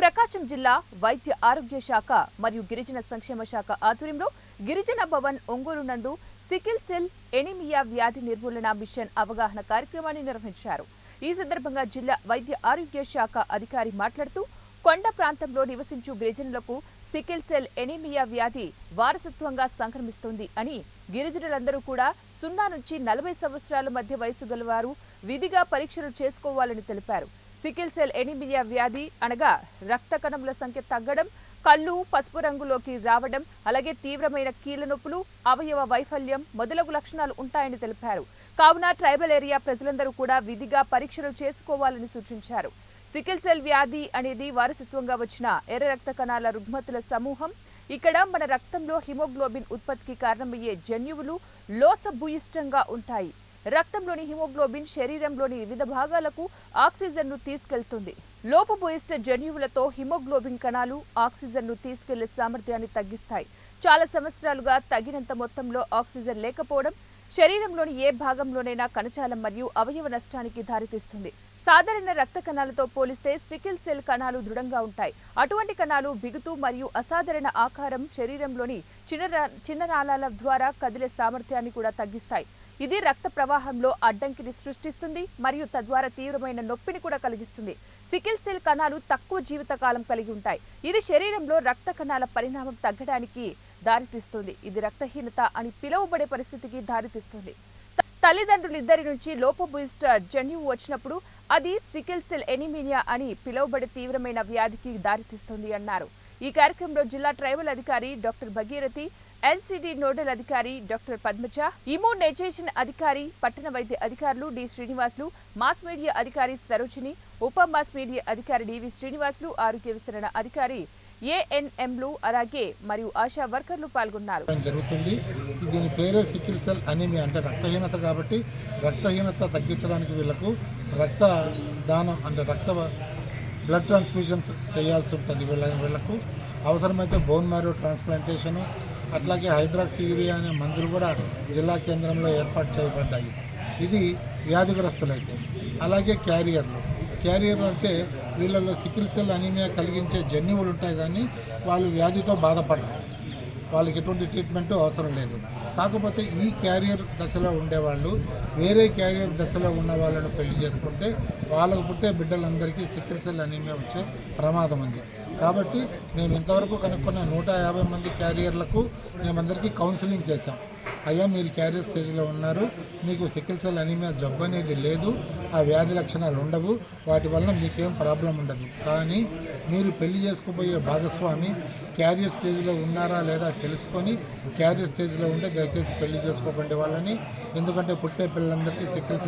ప్రకాశం జిల్లా వైద్య ఆరోగ్య శాఖ మరియు గిరిజన సంక్షేమ శాఖ ఆధ్వర్యంలో గిరిజన భవన్ ఒంగోలు నందు సికిల్ సెల్ ఎనిమియా వ్యాధి నిర్మూలన మిషన్ అవగాహన కార్యక్రమాన్ని నిర్వహించారు. ఈ సందర్భంగా జిల్లా వైద్య ఆరోగ్య శాఖ అధికారి మాట్లాడుతూ కొండ ప్రాంతంలో నివసించు గిరిజనులకు సికిల్ సెల్ ఎనీమియా వ్యాధి వారసత్వంగా సంక్రమిస్తుంది అని గిరిజనులందరూ కూడా సున్నా నుంచి నలభై సంవత్సరాల మధ్య వయసు గలవారు విధిగా పరీక్షలు చేసుకోవాలని తెలిపారు. సికిల్ సెల్ ఎనిమియా వ్యాధి అనగా రక్త కణముల సంఖ్య తగ్గడం కళ్ళు పసుపు రంగులోకి రావడం అలాగే తీవ్రమైన కీళ్ళ నొప్పులు అవయవ వైఫల్యం మొదలగు లక్షణాలు ఉంటాయని తెలిపారు. కావున ట్రైబల్ ఏరియా ప్రజలందరూ కూడా విధిగా పరీక్షలు చేసుకోవాలని సూచించారు. సికిల్ సెల్ వ్యాధి అనేది వారసత్వంగా వచ్చిన ఎర్ర రక్త కణాల రుగ్మతుల సమూహం. ఇక్కడ మన రక్తంలో హిమోగ్లోబిన్ ఉత్పత్తికి కారణమయ్యే జన్యువులు లోసభూయిష్టంగా ఉంటాయి. రక్తంలోని హిమోగ్లోబిన్ శరీరంలోని వివిధ భాగాలకు ఆక్సిజన్ను తీసుకెళ్తుంది. లోపభూయిష్ట జన్యువులతో హిమోగ్లోబిన్ కణాలు ఆక్సిజన్ను తీసుకెళ్ళే సామర్థ్యాన్ని తగ్గిస్తాయి. చాలా సంవత్సరాలుగా తగినంత మొత్తంలో ఆక్సిజన్ లేకపోవడం శరీరంలోని ఏ భాగంలోనైనా కణచాలం మరియు అవయవ నష్టానికి దారితీస్తుంది. సాధారణ రక్త కణాలతో పోలిస్తే సికిల్ సెల్ కణాలు దృఢంగా ఉంటాయి. అటువంటి కణాలు బిగుతు మరియు అసాధారణ ఆకారం శరీరంలోని చిన్న రా- చిన్న నాళాల ద్వారా కదిలే సామర్థ్యాన్ని కూడా తగ్గిస్తాయి. ఇది రక్త ప్రవాహంలో అడ్డంకిని సృష్టిస్తుంది మరియు తద్వారా తీవ్రమైన నొప్పిని కూడా కలిగిస్తుంది. సికిల్ సెల్ కణాలు తక్కువ జీవితకాలం కలిగి ఉంటాయి. ఇది శరీరంలో రక్త కణాల పరిణామం తగ్గడానికి దారితీస్తుంది. ఇది రక్తహీనత అని పిలువబడే పరిస్థితికి దారితీస్తుంది. తల్లిదండ్రులిద్దరి నుంచి లోపభూయిష్ట జన్యువు వచ్చినప్పుడు అది సికిల్ సెల్ ఎనిమినియా అని పిలువబడే తీవ్రమైన వ్యాధికి దారితీస్తుంది అన్నారు. ఈ కార్యక్రమంలో జిల్లా ట్రైబల్ అధికారి డాక్టర్ భగీరథి ఎల్సిడి నోడల్ అధికారి డాక్టర్ పద్మజ ఇమ్యూనైజేషన్ అధికారి పట్టణ వైద్య అధికారులు డి శ్రీనివాసులు మాస్ మీడియా అధికారి సరోజిని ఉప మాస్ మీడియా అధికారి డివి శ్రీనివాసులు ఆరోగ్య విస్తరణ అధికారి ఏఎన్ఎంలు అలాగే మరియు ఆశా వర్కర్లు పాల్గొన్నారు. జరుగుతుంది. దీని పేరే సికిల్ సెల్ అనీమియా అంటే రక్తహీనత కాబట్టి రక్తహీనత తగ్గించడానికి వీళ్ళకు రక్త దానం అంటే రక్త బ్లడ్ ట్రాన్స్ఫ్యూజన్స్ చేయాల్సి ఉంటుంది వీళ్ళ వీళ్ళకు. అవసరమైతే బోన్ మ్యారో ట్రాన్స్ప్లాంటేషను అట్లాగే హైడ్రాక్సియూరియా అనే మందులు కూడా జిల్లా కేంద్రంలో ఏర్పాటు చేయబడ్డాయి. ఇది వ్యాధిగ్రస్తులైతే. అలాగే క్యారియర్లు. క్యారియర్లు అంటే వీళ్ళలో సికిల్ సెల్ అనీమియా కలిగించే జన్యువులు ఉంటాయి కానీ వాళ్ళు వ్యాధితో బాధపడరు. వాళ్ళకి ఎటువంటి ట్రీట్మెంట్ అవసరం లేదు. కాకపోతే ఈ క్యారియర్ దశలో ఉండేవాళ్ళు వేరే క్యారియర్ దశలో ఉన్న వాళ్ళను పెళ్ళి చేసుకుంటే వాళ్ళకు పుట్టే బిడ్డలందరికీ సిక్కిల్ సెల్ అనీమియా వచ్చే ప్రమాదం ఉంది. కాబట్టి మేము ఇంతవరకు కనుక్కున్న నూట యాభై మంది క్యారియర్లకు మేమందరికీ కౌన్సిలింగ్ చేశాం. అయ్యా మీరు క్యారియర్ స్టేజ్లో ఉన్నారు. మీకు సికిల్ సెల్ అనిమియా జబ్బు అనేది లేదు. ఆ వ్యాధి లక్షణాలు ఉండవు. వాటి వలన మీకేం ప్రాబ్లం ఉండదు. కానీ మీరు పెళ్ళి చేసుకోబోయే భాగస్వామి క్యారియర్ స్టేజ్లో ఉన్నారా లేదా తెలుసుకొని క్యారియర్ స్టేజ్లో ఉంటే దయచేసి పెళ్ళి చేసుకోకండి వాళ్ళని. ఎందుకంటే పుట్టే పిల్లలందరికీ సికిల్ సెల్